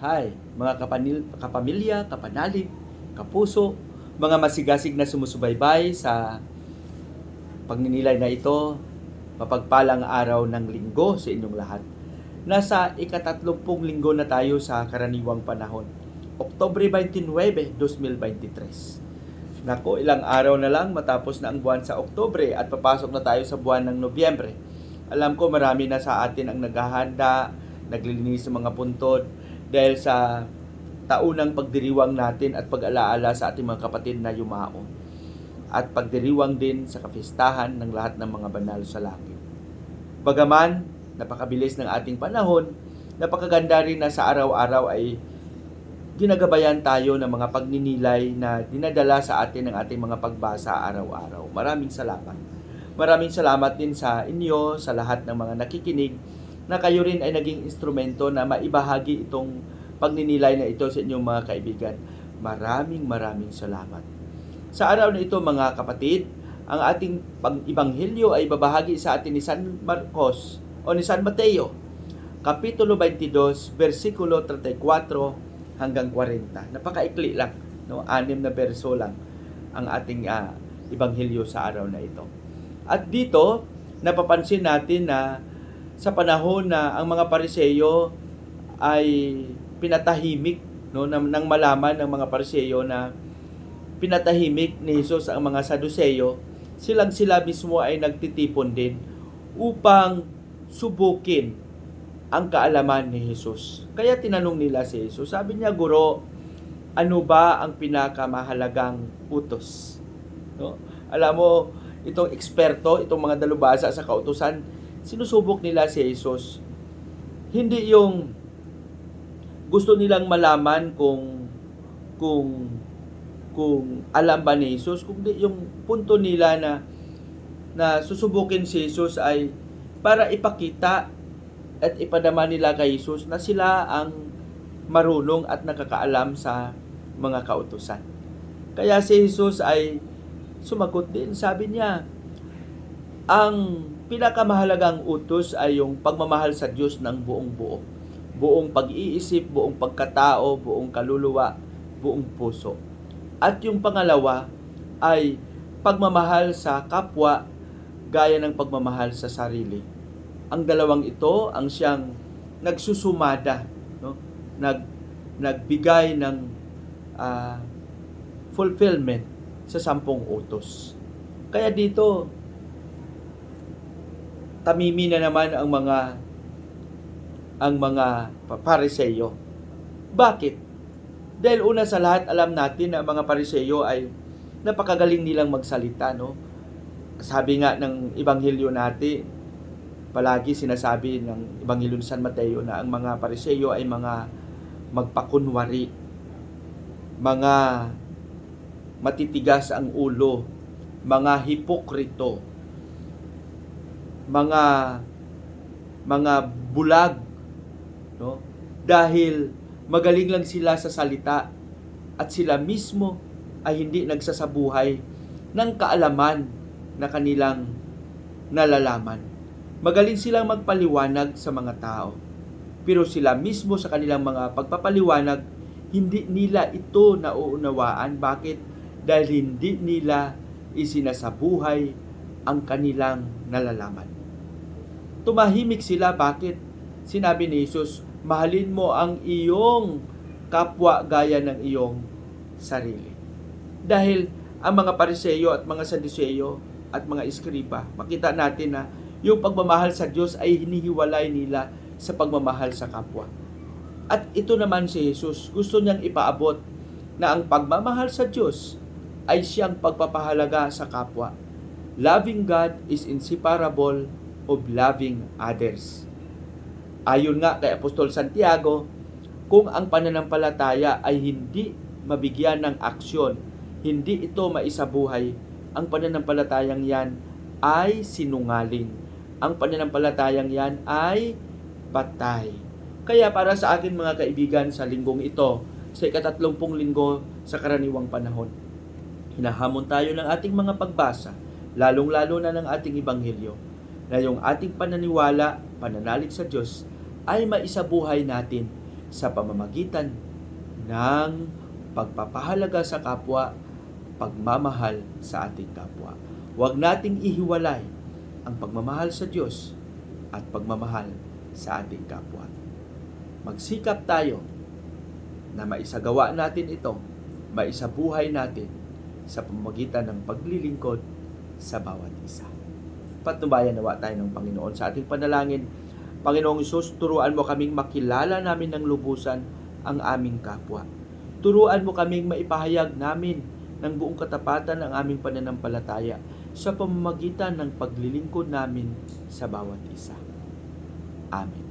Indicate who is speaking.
Speaker 1: Hi, mga kapanil, kapamilya, kapanalig, kapuso, mga masigasig na sumusubaybay sa pagninilay na ito, mapagpalang araw ng linggo sa inyong lahat. Nasa ikatatlumpung linggo na tayo sa karaniwang panahon. Oktobre 29, 2023. Nako, ilang araw na lang matapos na ang buwan sa Oktobre at papasok na tayo sa buwan ng Nobyembre. Alam ko marami na sa atin ang naghahanda, naglilinis ng mga puntod dahil sa taunang pagdiriwang natin at pag-alaala sa ating mga kapatid na yumao. At pagdiriwang din sa kapistahan ng lahat ng mga banal sa langit. Bagaman, napakabilis ng ating panahon, napakaganda rin na sa araw-araw ay ginagabayan tayo ng mga pagninilay na dinadala sa atin ng ating mga pagbasa araw-araw. Maraming salamat. Maraming salamat din sa inyo, sa lahat ng mga nakikinig, na kayo rin ay naging instrumento na maibahagi itong pagninilay na ito sa inyong mga kaibigan. Maraming maraming salamat. Sa araw na ito mga kapatid, ang ating pag-ibanghelyo ay babahagi sa atin ni San Marcos o ni San Mateo, Kapitulo 22, versikulo 34 hanggang 40. Napakaikli lang, no? anim na verso lang ang ating ah, ibanghelyo sa araw na ito. At dito, napapansin natin na sa panahon na ang mga pariseyo ay pinatahimik no nang, nang malaman ng mga pariseyo na pinatahimik ni Jesus ang mga Saduseyo, silang sila mismo ay nagtitipon din upang subukin ang kaalaman ni Jesus. Kaya tinanong nila si Jesus, sabi niya, Guro, ano ba ang pinakamahalagang utos? No? Alam mo, itong eksperto, itong mga dalubasa sa kautusan, sinusubok nila si Jesus. Hindi yung gusto nilang malaman kung kung kung alam ba ni Jesus, kundi yung punto nila na na susubukin si Jesus ay para ipakita at ipadama nila kay Jesus na sila ang marunong at nakakaalam sa mga kautusan. Kaya si Jesus ay sumagot din. Sabi niya, ang pinakamahalagang utos ay yung pagmamahal sa Diyos ng buong buo. Buong pag-iisip, buong pagkatao, buong kaluluwa, buong puso. At yung pangalawa ay pagmamahal sa kapwa gaya ng pagmamahal sa sarili. Ang dalawang ito ang siyang nagsusumada, no? Nag nagbigay ng ah, fulfillment sa sampung utos. Kaya dito tamimi na naman ang mga ang mga pariseyo. Bakit? Dahil una sa lahat, alam natin na ang mga pariseyo ay napakagaling nilang magsalita, no? Sabi nga ng ebanghelyo natin, palagi sinasabi ng ebanghelyo ni San Mateo na ang mga pariseyo ay mga magpakunwari, mga matitigas ang ulo, mga hipokrito, mga mga bulag, no? Dahil magaling lang sila sa salita at sila mismo ay hindi nagsasabuhay ng kaalaman na kanilang nalalaman. Magaling silang magpaliwanag sa mga tao. Pero sila mismo sa kanilang mga pagpapaliwanag, hindi nila ito nauunawaan. Bakit? Dahil hindi nila isinasabuhay ang kanilang nalalaman. Tumahimik sila. Bakit? Sinabi ni Jesus, mahalin mo ang iyong kapwa gaya ng iyong sarili. Dahil ang mga pariseyo at mga saduseyo at mga iskriba, makita natin na yung pagmamahal sa Diyos ay hinihiwalay nila sa pagmamahal sa kapwa. At ito naman si Jesus, gusto niyang ipaabot na ang pagmamahal sa Diyos ay siyang pagpapahalaga sa kapwa. Loving God is inseparable of loving others. Ayon nga kay Apostol Santiago, kung ang pananampalataya ay hindi mabigyan ng aksyon, hindi ito maisabuhay, ang pananampalatayang yan ay sinungaling. Ang pananampalatayang yan ay patay. Kaya para sa akin mga kaibigan sa linggong ito, sa ikatatlumpung linggo sa karaniwang panahon, hinahamon tayo ng ating mga pagbasa, lalong-lalo na ng ating ibanghelyo, na yung ating pananiwala, pananalig sa Diyos, ay maisabuhay natin sa pamamagitan ng pagpapahalaga sa kapwa, pagmamahal sa ating kapwa. Huwag nating ihiwalay ang pagmamahal sa Diyos at pagmamahal sa ating kapwa. Magsikap tayo na maisagawa natin ito, maisabuhay natin sa pamamagitan ng paglilingkod sa bawat isa. Patnubayan nawa tayo ng Panginoon sa ating panalangin. Panginoong Isus, turuan mo kaming makilala namin ng lubusan ang aming kapwa. Turuan mo kaming maipahayag namin ng buong katapatan ang aming pananampalataya sa pamamagitan ng paglilingkod namin sa bawat isa. Amen.